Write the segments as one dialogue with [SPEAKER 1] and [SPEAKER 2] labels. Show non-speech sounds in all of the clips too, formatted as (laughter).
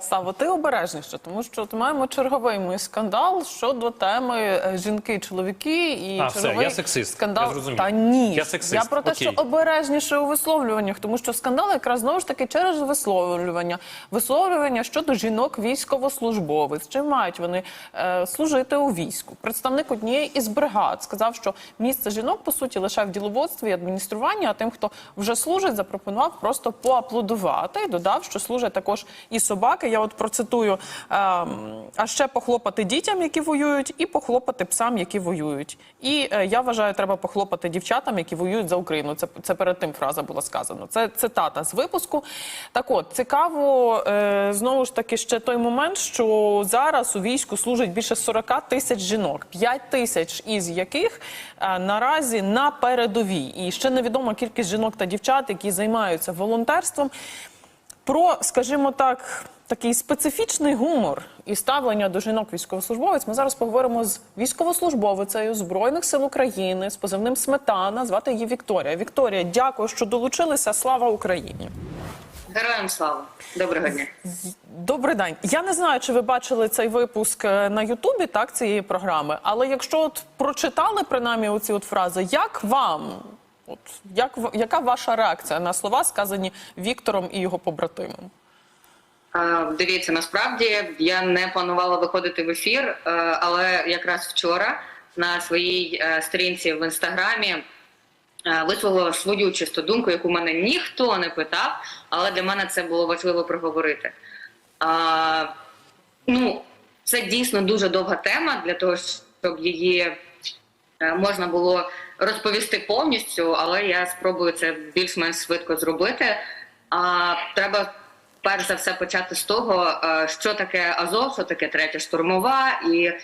[SPEAKER 1] Саво, ти обережніше, тому що от маємо черговий ми скандал щодо теми е, жінки, чоловіки і
[SPEAKER 2] А, все,
[SPEAKER 1] черговий
[SPEAKER 2] я сексист,
[SPEAKER 1] скандал.
[SPEAKER 2] я зрозумів.
[SPEAKER 1] Та ні,
[SPEAKER 2] Я сексист,
[SPEAKER 1] я про те,
[SPEAKER 2] окей.
[SPEAKER 1] що обережніше у висловлюваннях, тому що скандал якраз знову ж таки через висловлювання, висловлювання щодо жінок військовослужбовець. Чи мають вони е, служити у війську? Представник однієї із бригад сказав, що місце жінок по суті лише в діловодстві і адмініструванні. А тим, хто вже служить, запропонував просто поаплодувати і додав, що служать також і собаки. Я от процитую: ем, а ще похлопати дітям, які воюють, і похлопати псам, які воюють. І е, я вважаю, треба похлопати дівчатам, які воюють за Україну. Це, це перед тим фраза була сказана. Це цитата з випуску. Так от цікаво е, знову ж таки ще той момент, що зараз у війську служить більше 40 тисяч жінок, 5 тисяч із яких е, наразі на передовій. І ще невідома кількість жінок та дівчат, які займаються волонтерством. Про, скажімо так, такий специфічний гумор і ставлення до жінок військовослужбовець. Ми зараз поговоримо з військовослужбовицею Збройних сил України з позивним Сметана. Звати її Вікторія. Вікторія, дякую, що долучилися. Слава Україні!
[SPEAKER 3] Героям слава. Доброго дня.
[SPEAKER 1] Добрий день. Я не знаю, чи ви бачили цей випуск е, на Ютубі, так цієї програми. Але якщо от прочитали принаймні оці от фрази, як вам? От як яка ваша реакція на слова, сказані Віктором і його побратимом?
[SPEAKER 3] Дивіться, насправді я не планувала виходити в ефір, е, але якраз вчора на своїй е, сторінці в інстаграмі е, висловила свою чисту думку, яку мене ніхто не питав, але для мене це було важливо проговорити. Ну, це дійсно дуже довга тема для того, щоб її можна було розповісти повністю, але я спробую це більш-менш швидко зробити. А треба перш за все почати з того, е, що таке Азов, що таке третя штурмова і е,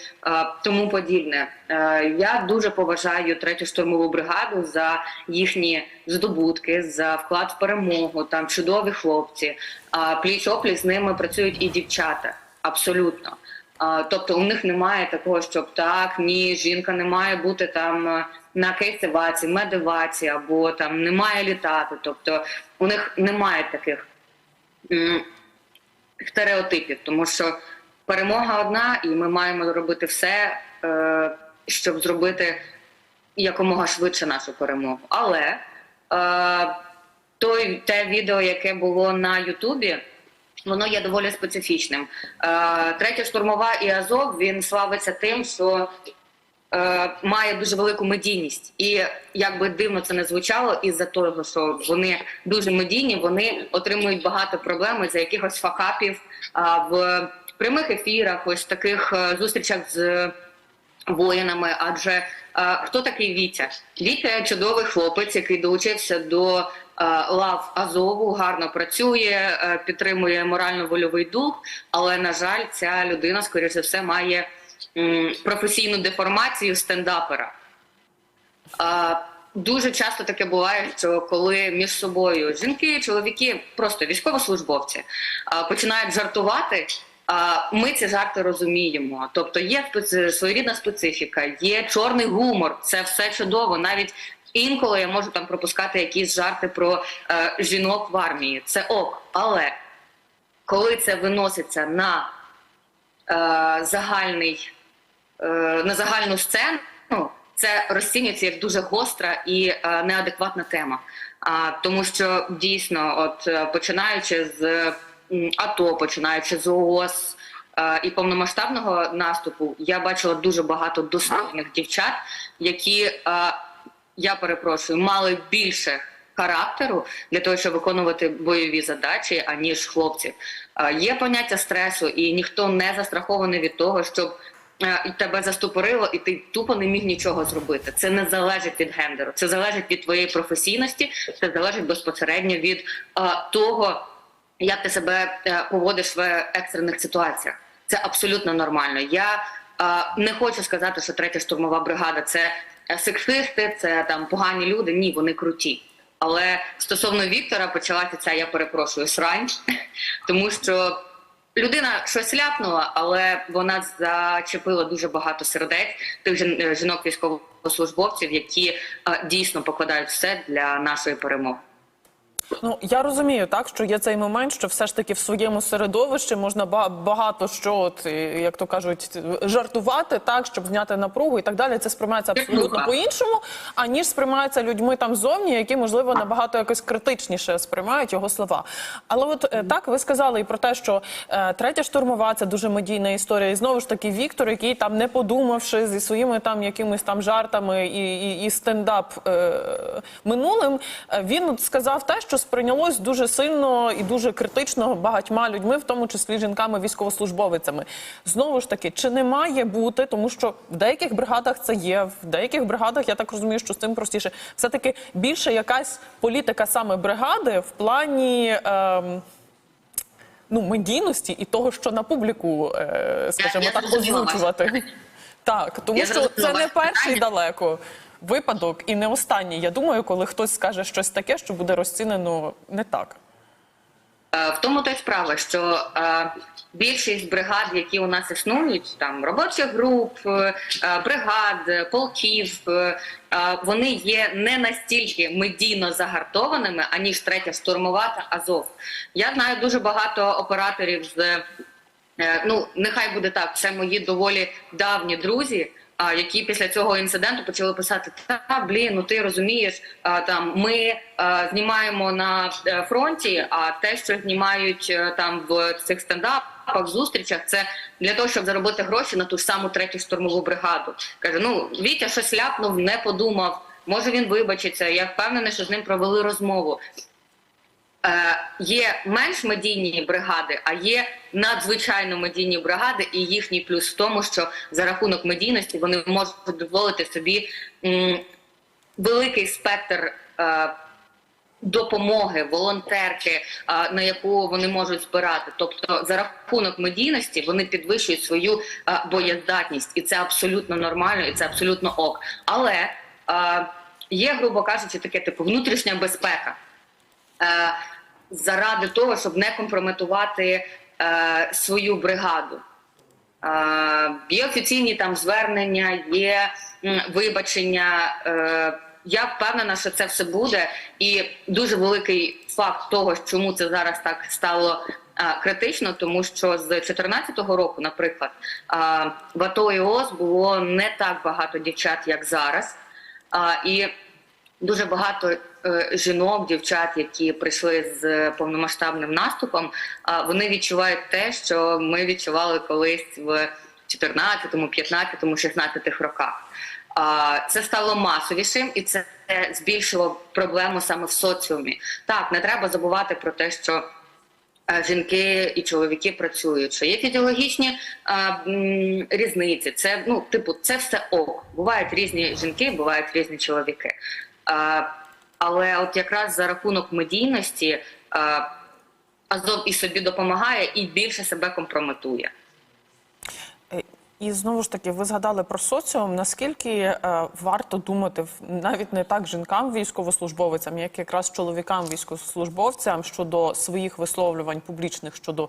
[SPEAKER 3] тому подібне. Е, Я дуже поважаю третю штурмову бригаду за їхні здобутки, за вклад в перемогу. Там чудові хлопці. Пліч опліч з ними працюють і дівчата. Абсолютно. Тобто у них немає такого, щоб так, ні, жінка не має бути там на кейсиваці, медиваці або там не має літати. Тобто у них немає таких стереотипів, тому що перемога одна, і ми маємо робити все, е, щоб зробити якомога швидше нашу перемогу. Але е, той те відео, яке було на Ютубі. Воно є доволі специфічним. Е, Третя штурмова і Азов він славиться тим, що має дуже велику медійність. І як би дивно це не звучало, із-за того, що вони дуже медійні, вони отримують багато проблем за якихось факапів в прямих ефірах, ось таких е, зустрічах з воїнами. Адже е, хто такий Вітя? Вітя чудовий хлопець, який долучився до е, лав Азову, гарно працює, е, підтримує морально-вольовий дух. Але на жаль, ця людина, скоріш за все, має професійну деформацію стендапера. Дуже часто таке буває, що коли між собою жінки, чоловіки, просто військовослужбовці починають жартувати. Ми ці жарти розуміємо. Тобто є своєрідна специфіка, є чорний гумор. Це все чудово. Навіть інколи я можу там пропускати якісь жарти про е, жінок в армії. Це ок. Але коли це виноситься на е, загальний на загальну сцену, це розцінюється як дуже гостра і е, неадекватна тема. Тому, що дійсно, от е, починаючи з АТО, починаючи з ООС е, і повномасштабного наступу, я бачила дуже багато достойних дівчат, які е, я перепрошую, мали більше характеру для того, щоб виконувати бойові задачі, аніж хлопці. Е, Є поняття стресу, і ніхто не застрахований від того, щоб е, і тебе застопорило, і ти тупо не міг нічого зробити. Це не залежить від гендеру, це залежить від твоєї професійності, це залежить безпосередньо від е, того, як ти себе е, поводиш в екстрених ситуаціях. Це абсолютно нормально. Я е, не хочу сказати, що третя штурмова бригада це е, сексисти, це там погані люди. Ні, вони круті. Але стосовно Віктора почалася ця, я перепрошую, срань, (laughs) тому що людина щось ляпнула, але вона зачепила дуже багато сердець тих жінок військовослужбовців, які е, дійсно покладають все для нашої перемоги.
[SPEAKER 1] Ну я розумію, так що є цей момент, що все ж таки в своєму середовищі можна ба- багато що, от як то кажуть, жартувати, так щоб зняти напругу і так далі. Це сприймається абсолютно по-іншому, аніж сприймається людьми там зовні, які можливо набагато якось критичніше сприймають його слова. Але от е, так ви сказали і про те, що е, третя штурмова це дуже медійна історія. І знову ж таки Віктор, який там не подумавши зі своїми там якимись там жартами і, і, і стендап е, минулим, е, він сказав те, що сприйнялось дуже сильно і дуже критично багатьма людьми, в тому числі жінками військовослужбовицями. Знову ж таки, чи не має бути, тому що в деяких бригадах це є, в деяких бригадах я так розумію, що з цим простіше. Все таки більше якась політика саме бригади в плані. ем, Ну, медійності і того, що на публіку, е, скажімо
[SPEAKER 3] я
[SPEAKER 1] так, озвучувати. Так, тому
[SPEAKER 3] Я
[SPEAKER 1] що це не перший
[SPEAKER 3] питання.
[SPEAKER 1] далеко випадок і не останній. Я думаю, коли хтось скаже щось таке, що буде розцінено не так.
[SPEAKER 3] Е, В тому то й справа, що е, більшість бригад, які у нас існують, там робочих груп, е, е, бригад, полків, е, е, вони є не настільки медійно загартованими, аніж третя штурмова та Азов. Я знаю дуже багато операторів з Е, ну нехай буде так. Це мої доволі давні друзі. Які після цього інциденту почали писати: Та блін, ну ти розумієш, а, там ми знімаємо на е, фронті, а те, що знімають е, там в цих стендапах, зустрічах, це для того, щоб заробити гроші на ту ж саму третю штурмову бригаду. каже: ну Вітя щось ляпнув, не подумав. Може він вибачиться. Я впевнена, що з ним провели розмову. Е, є менш медійні бригади, а є надзвичайно медійні бригади, і їхній плюс в тому, що за рахунок медійності вони можуть дозволити собі великий спектр. Е, Допомоги, волонтерки, е, на яку вони можуть збирати, тобто за рахунок медійності вони підвищують свою боєздатність, і це абсолютно нормально, і це абсолютно ок. Але є, грубо кажучи, таке типу внутрішня безпека заради того, щоб не компрометувати е, свою бригаду. Е, є офіційні там звернення, є вибачення. Е, я впевнена, що це все буде, і дуже великий факт того, чому це зараз так стало е, критично, тому що з 2014 року, наприклад, е, в АТО і ООС було не так багато дівчат, як зараз. І дуже багато е, жінок, дівчат, які прийшли з повномасштабним наступом, вони відчувають те, що ми відчували колись в 14, 15, 16 роках. Це стало масовішим і це збільшило проблему саме в соціумі. Так, не треба забувати про те, що е, жінки і чоловіки працюють, що є фізіологічні а, м, різниці. Це ну, типу, це все ок. Бувають різні жінки, бувають різні чоловіки. А, але от якраз за рахунок медійності а, Азов і собі допомагає, і більше себе компрометує.
[SPEAKER 1] Е, І знову ж таки, ви згадали про соціум. Наскільки е, варто думати навіть не так жінкам, військовослужбовицям, як якраз чоловікам, військовослужбовцям щодо своїх висловлювань публічних щодо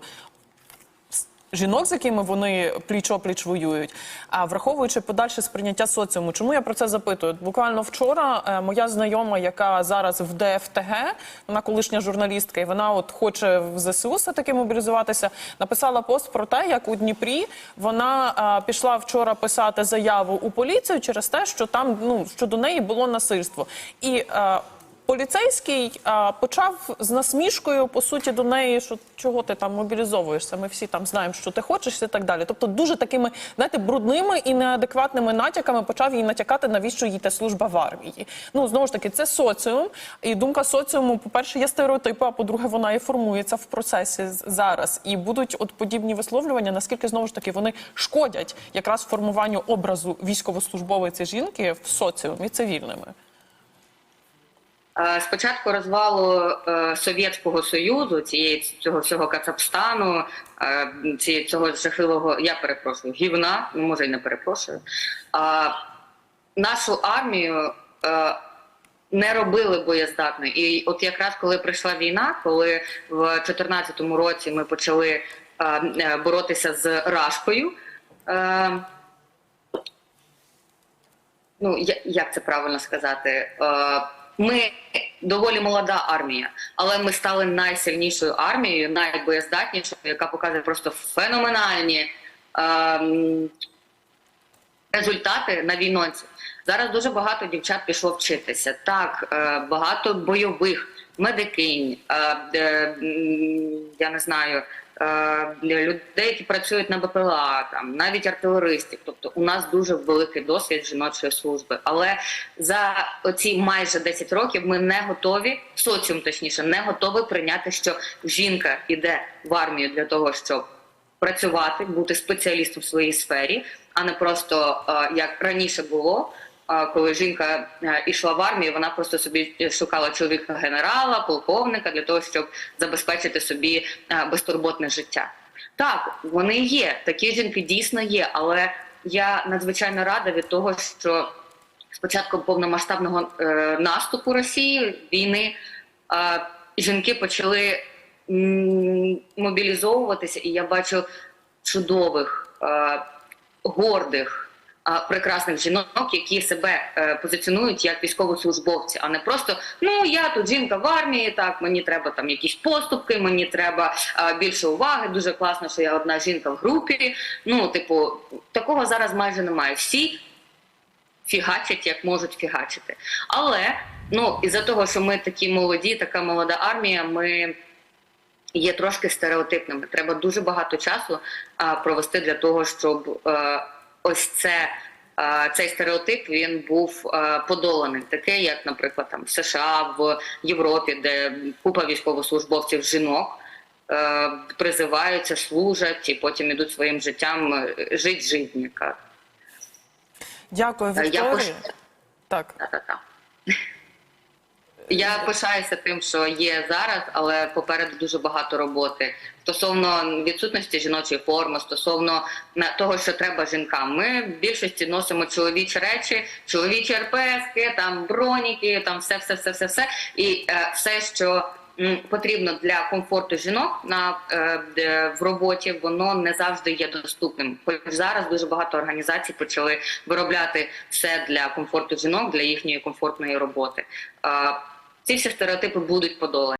[SPEAKER 1] жінок, з якими вони пліч-опліч воюють, а враховуючи подальше сприйняття соціуму. Чому я про це запитую? Буквально вчора е, моя знайома, яка зараз в ДФТГ, вона колишня журналістка, і вона от хоче в ЗСУ все таки мобілізуватися. Написала пост про те, як у Дніпрі вона е, пішла вчора писати заяву у поліцію через те, що там ну що до неї було насильство. І е, Поліцейський а, почав з насмішкою по суті до неї, що чого ти там мобілізовуєшся. Ми всі там знаємо, що ти хочеш, і так далі. Тобто, дуже такими знаєте, брудними і неадекватними натяками почав їй натякати, навіщо їй та служба в армії. Ну знову ж таки, це соціум, і думка соціуму, по-перше, є стереотипи, а по-друге, вона і формується в процесі зараз. І будуть от подібні висловлювання, наскільки знову ж таки вони шкодять якраз формуванню образу військовослужбовиці жінки в соціумі цивільними.
[SPEAKER 3] Е, Спочатку розвалу е, Совєтського Союзу, цієї цього всього Кацапстану, е, ці, цього жахливого, я перепрошую, гівна, ну може й не перепрошую. Нашу армію не робили боєздатною. І от якраз коли прийшла війна, коли в 2014 році ми почали боротися з Рашкою. Ну як це правильно сказати? Е, ми доволі молода армія, але ми стали найсильнішою армією, найбоєздатнішою, яка показує просто феноменальні ем, результати на війнонці. Зараз дуже багато дівчат пішло вчитися. Так, е, багато бойових медикинь, е, м, я не знаю, е, людей, які працюють на БПЛА, там навіть артилеристів. Тобто, у нас дуже великий досвід жіночої служби. Але за оці майже 10 років ми не готові, соціум точніше, не готовий прийняти, що жінка йде в армію для того, щоб працювати, бути спеціалістом в своїй сфері, а не просто е, як раніше було. Коли жінка е, йшла в армію, вона просто собі шукала чоловіка генерала, полковника для того, щоб забезпечити собі е, безтурботне життя. Так, вони є, такі жінки дійсно є, але я надзвичайно рада від того, що з початком повномасштабного е, наступу Росії війни жінки почали мобілізовуватися, і я бачу чудових, гордих, прекрасних жінок, які себе е, позиціонують як військовослужбовці, а не просто ну я тут жінка в армії, так мені треба там якісь поступки, мені треба більше уваги. Дуже класно, що я одна жінка в групі. Ну, типу, такого зараз майже немає. Всі фігачать, як можуть фігачити. Але ну із-за того, що ми такі молоді, така молода армія, ми є трошки стереотипними. Треба дуже багато часу а, провести для того, щоб е, ось це. е, Цей стереотип він був е, подоланий, таке як, наприклад, там в США, в Європі, де купа військовослужбовців жінок е, призиваються, служать і потім ідуть своїм життям жить житніка.
[SPEAKER 1] Дякую,
[SPEAKER 3] Вікторія. Я пош-
[SPEAKER 1] Так.
[SPEAKER 3] Та-та-та. Я пишаюся тим, що є зараз, але попереду дуже багато роботи стосовно відсутності жіночої форми, стосовно того, що треба жінкам. Ми в більшості носимо чоловічі речі, чоловічі РПСки, там броніки, там все, все, все, все, все. І е, все, що м, потрібно для комфорту жінок на е, в роботі, воно не завжди є доступним. Хоч зараз дуже багато організацій почали виробляти все для комфорту жінок, для їхньої комфортної роботи. Е, ці всі стереотипи будуть подолані.